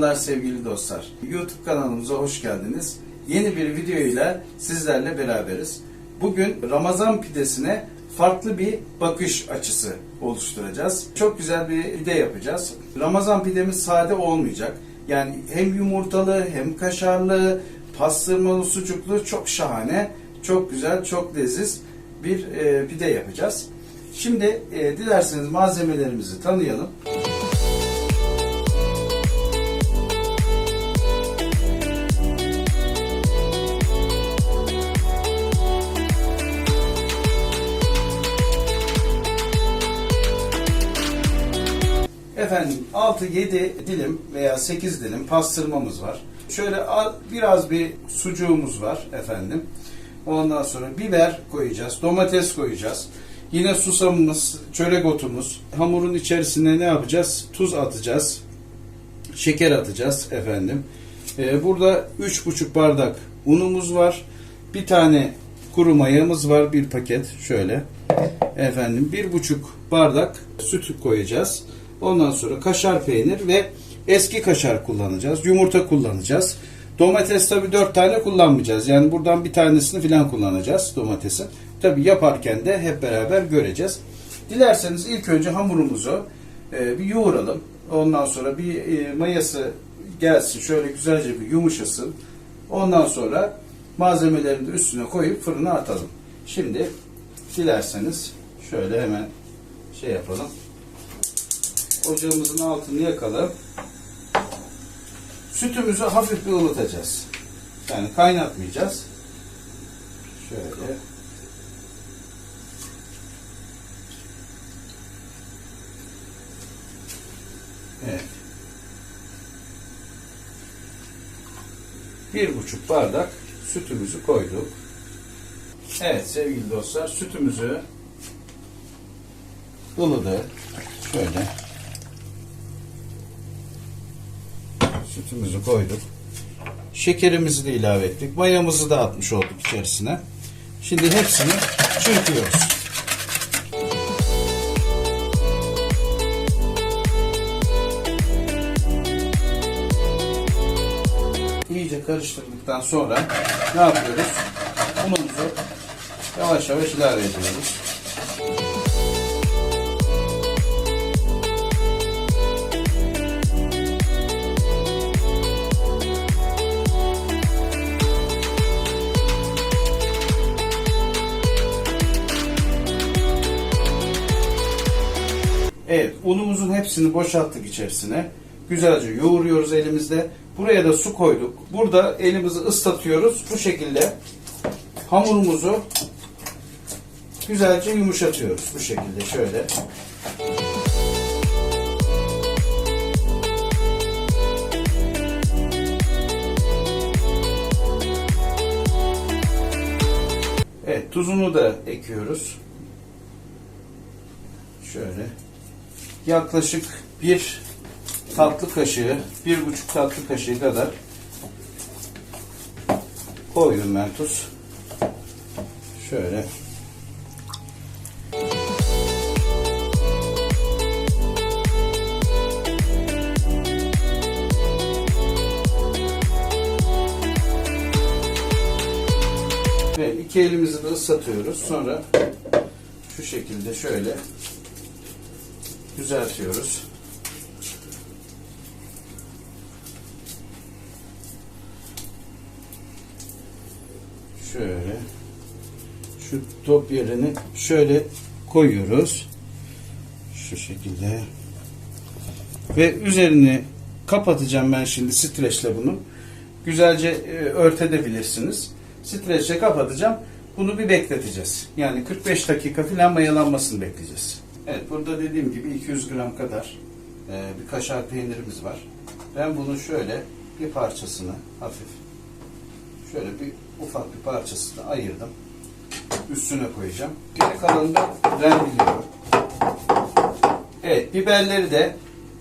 Merhabalar sevgili dostlar. YouTube kanalımıza hoş geldiniz. Yeni bir video ile sizlerle beraberiz. Bugün Ramazan pidesine farklı bir bakış açısı oluşturacağız. Çok güzel bir pide yapacağız. Ramazan pidemiz sade olmayacak. Yani hem yumurtalı hem kaşarlı, pastırmalı, sucuklu çok şahane, çok güzel, çok leziz bir e, pide yapacağız. Şimdi e, dilerseniz malzemelerimizi tanıyalım. Efendim 6-7 dilim veya 8 dilim pastırmamız var. Şöyle biraz bir sucuğumuz var efendim. Ondan sonra biber koyacağız, domates koyacağız. Yine susamımız, çörek otumuz. Hamurun içerisine ne yapacağız? Tuz atacağız. Şeker atacağız efendim. Ee, burada 3,5 bardak unumuz var. Bir tane kuru mayamız var, bir paket şöyle. Efendim 1,5 bardak süt koyacağız. Ondan sonra kaşar peynir ve eski kaşar kullanacağız. Yumurta kullanacağız. Domates tabi 4 tane kullanmayacağız. Yani buradan bir tanesini falan kullanacağız domatesin. Tabi yaparken de hep beraber göreceğiz. Dilerseniz ilk önce hamurumuzu e, bir yoğuralım. Ondan sonra bir e, mayası gelsin. Şöyle güzelce bir yumuşasın. Ondan sonra malzemelerini de üstüne koyup fırına atalım. Şimdi dilerseniz şöyle hemen şey yapalım. Ocağımızın altını yakalım. Sütümüzü hafif bir ılıtacağız. Yani kaynatmayacağız. Şöyle. Bir buçuk bardak sütümüzü koyduk. Evet sevgili dostlar sütümüzü ılıdı. Şöyle. Sütümüzü koyduk. Şekerimizi de ilave ettik. Mayamızı da atmış olduk içerisine. Şimdi hepsini çırpıyoruz. İyice karıştırdıktan sonra ne yapıyoruz? Unumuzu yavaş yavaş ilave ediyoruz. Evet, unumuzun hepsini boşalttık içerisine. Güzelce yoğuruyoruz elimizde. Buraya da su koyduk. Burada elimizi ıslatıyoruz. Bu şekilde hamurumuzu güzelce yumuşatıyoruz. Bu şekilde şöyle. Evet, tuzunu da ekiyoruz. Şöyle yaklaşık bir tatlı kaşığı, bir buçuk tatlı kaşığı kadar koyuyorum ben. Şöyle. Ve iki elimizi de ıslatıyoruz. Sonra şu şekilde şöyle düzeltiyoruz. Şöyle şu top yerini şöyle koyuyoruz. Şu şekilde. Ve üzerini kapatacağım ben şimdi streçle bunu. Güzelce e, örtebilirsiniz. Streçle kapatacağım. Bunu bir bekleteceğiz. Yani 45 dakika falan mayalanmasını bekleyeceğiz. Evet burada dediğim gibi 200 gram kadar e, bir kaşar peynirimiz var. Ben bunu şöyle bir parçasını hafif şöyle bir ufak bir parçasını ayırdım. Üstüne koyacağım. Geri kalanını rendeliyorum. Evet biberleri de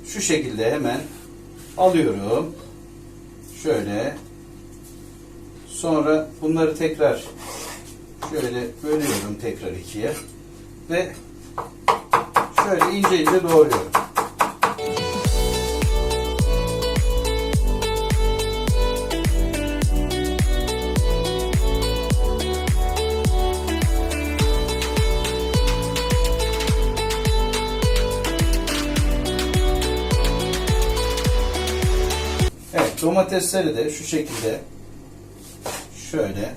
şu şekilde hemen alıyorum. Şöyle. Sonra bunları tekrar şöyle bölüyorum tekrar ikiye. Ve şöyle ince ince doğruyorum. Evet domatesleri de şu şekilde şöyle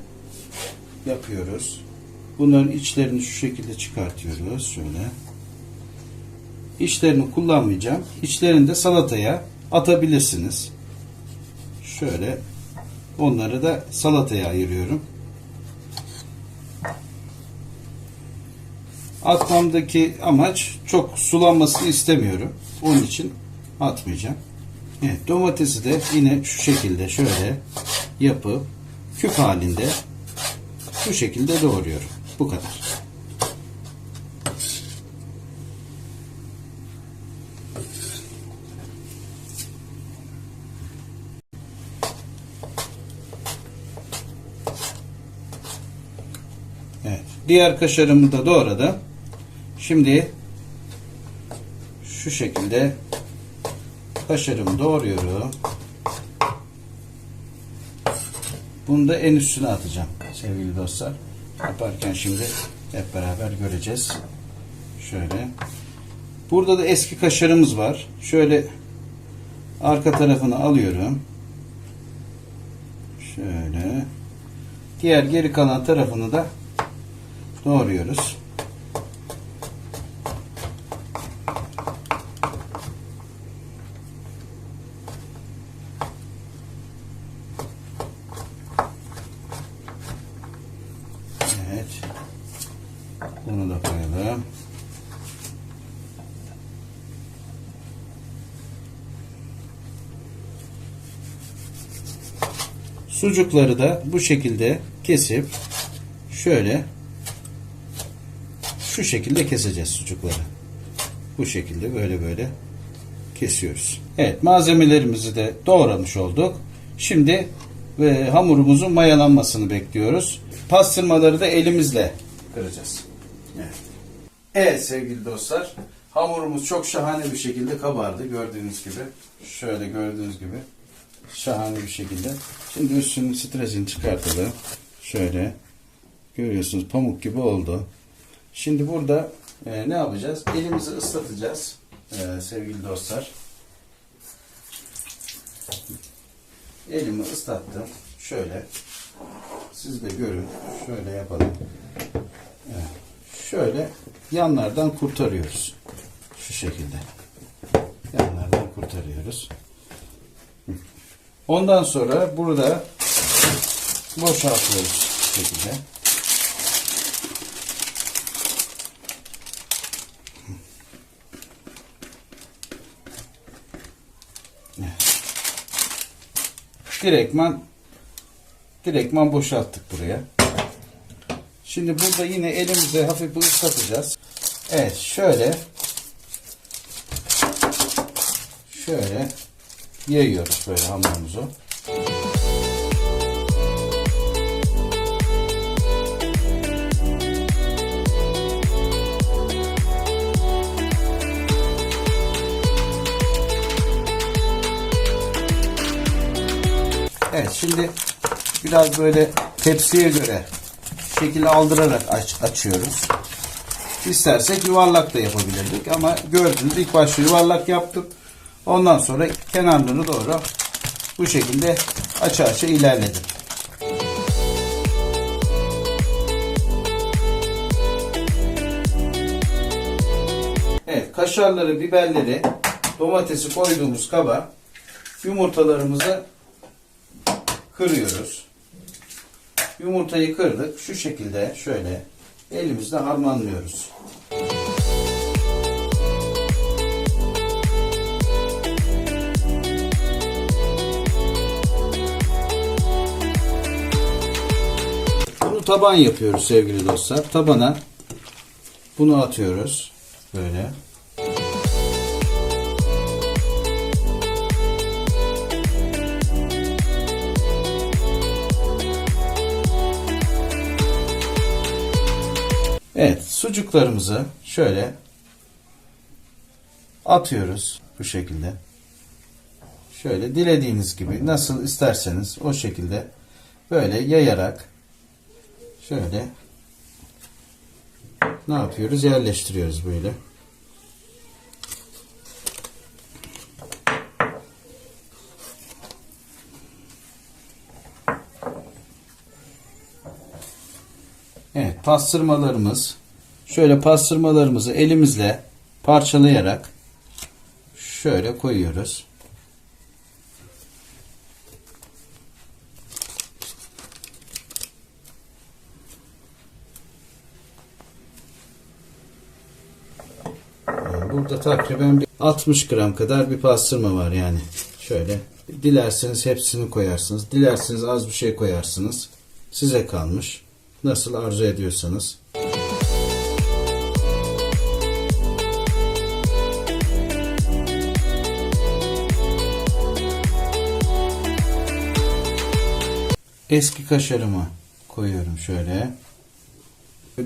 yapıyoruz. Bunların içlerini şu şekilde çıkartıyoruz. Şöyle. İçlerini kullanmayacağım. İçlerini de salataya atabilirsiniz. Şöyle onları da salataya ayırıyorum. Atmamdaki amaç çok sulanmasını istemiyorum. Onun için atmayacağım. Evet, domatesi de yine şu şekilde şöyle yapıp küp halinde bu şekilde doğruyorum. Bu kadar. Evet. Diğer kaşarımı da doğradım. Şimdi şu şekilde kaşarımı doğruyorum. Bunu da en üstüne atacağım sevgili dostlar. Yaparken şimdi hep beraber göreceğiz. Şöyle. Burada da eski kaşarımız var. Şöyle arka tarafını alıyorum. Şöyle. Diğer geri kalan tarafını da doğruyoruz. Evet. Bunu da koyalım. Sucukları da bu şekilde kesip şöyle şu şekilde keseceğiz sucukları. Bu şekilde böyle böyle kesiyoruz. Evet malzemelerimizi de doğramış olduk. Şimdi ve hamurumuzun mayalanmasını bekliyoruz. Pastırmaları da elimizle kıracağız. Evet. Evet sevgili dostlar. Hamurumuz çok şahane bir şekilde kabardı. Gördüğünüz gibi. Şöyle gördüğünüz gibi. Şahane bir şekilde. Şimdi üstünün stresini çıkartalım. Şöyle. Görüyorsunuz pamuk gibi oldu. Şimdi burada e, ne yapacağız? Elimizi ıslatacağız. e, sevgili dostlar. Elimi ıslattım. Şöyle. Siz de görün. Şöyle yapalım. Şöyle yanlardan kurtarıyoruz. Şu şekilde. Yanlardan kurtarıyoruz. Ondan sonra burada boşaltıyoruz şekilde. Direktman direktman boşalttık buraya. Şimdi burada yine elimize hafif bir ıslatacağız. Evet şöyle şöyle yayıyoruz böyle hamurumuzu. Evet şimdi biraz böyle tepsiye göre şekil aldırarak aç, açıyoruz. İstersek yuvarlak da yapabilirdik ama gördünüz ilk başta yuvarlak yaptım. Ondan sonra kenarlarını doğru bu şekilde aça aça ilerledim. Evet kaşarları, biberleri, domatesi koyduğumuz kaba yumurtalarımızı kırıyoruz. Yumurtayı kırdık. Şu şekilde şöyle elimizle harmanlıyoruz. Bunu taban yapıyoruz sevgili dostlar. Tabana bunu atıyoruz. Böyle. Evet, sucuklarımızı şöyle atıyoruz bu şekilde. Şöyle dilediğiniz gibi nasıl isterseniz o şekilde böyle yayarak şöyle ne yapıyoruz? Yerleştiriyoruz böyle. Evet pastırmalarımız. Şöyle pastırmalarımızı elimizle parçalayarak şöyle koyuyoruz. Yani Burada takriben bir 60 gram kadar bir pastırma var yani. Şöyle dilerseniz hepsini koyarsınız. Dilerseniz az bir şey koyarsınız. Size kalmış. Nasıl arzu ediyorsanız. Eski kaşarımı koyuyorum şöyle.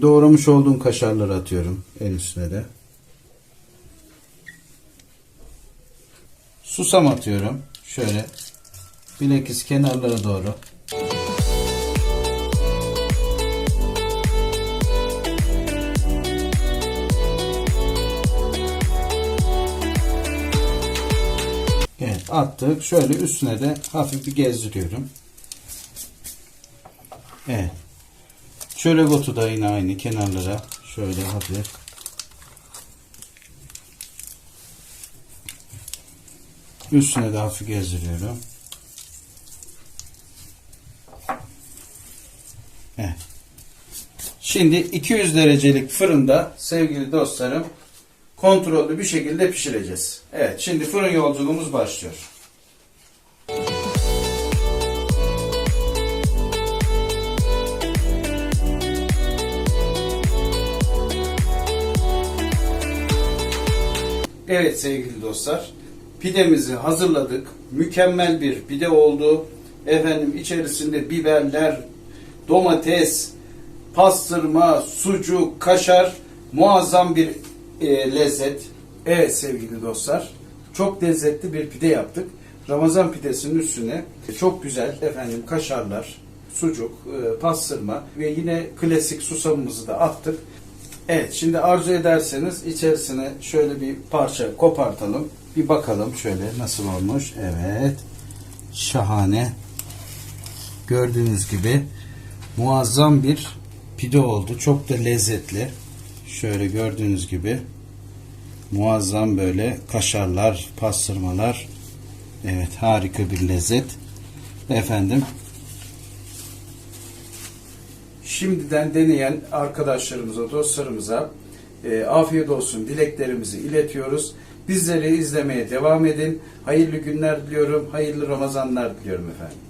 Doğramış olduğum kaşarları atıyorum en üstüne de. Susam atıyorum. Şöyle bilekis kenarlara doğru. Attık. Şöyle üstüne de hafif bir gezdiriyorum. Evet. Şöyle botu da yine aynı kenarlara şöyle hafif. Üstüne de hafif gezdiriyorum. Evet. Şimdi 200 derecelik fırında sevgili dostlarım kontrollü bir şekilde pişireceğiz. Evet şimdi fırın yolculuğumuz başlıyor. Evet sevgili dostlar. Pidemizi hazırladık. Mükemmel bir pide oldu. Efendim içerisinde biberler, domates, pastırma, sucuk, kaşar muazzam bir e, lezzet. Evet sevgili dostlar. Çok lezzetli bir pide yaptık. Ramazan pidesinin üstüne çok güzel efendim kaşarlar, sucuk, e, pastırma ve yine klasik susamımızı da attık. Evet şimdi arzu ederseniz içerisine şöyle bir parça kopartalım. Bir bakalım şöyle nasıl olmuş. Evet. Şahane. Gördüğünüz gibi muazzam bir pide oldu. Çok da lezzetli. Şöyle gördüğünüz gibi muazzam böyle kaşarlar, pastırmalar. Evet harika bir lezzet. Efendim Şimdiden deneyen arkadaşlarımıza, dostlarımıza e, afiyet olsun dileklerimizi iletiyoruz. Bizleri izlemeye devam edin. Hayırlı günler diliyorum, hayırlı Ramazanlar diliyorum efendim.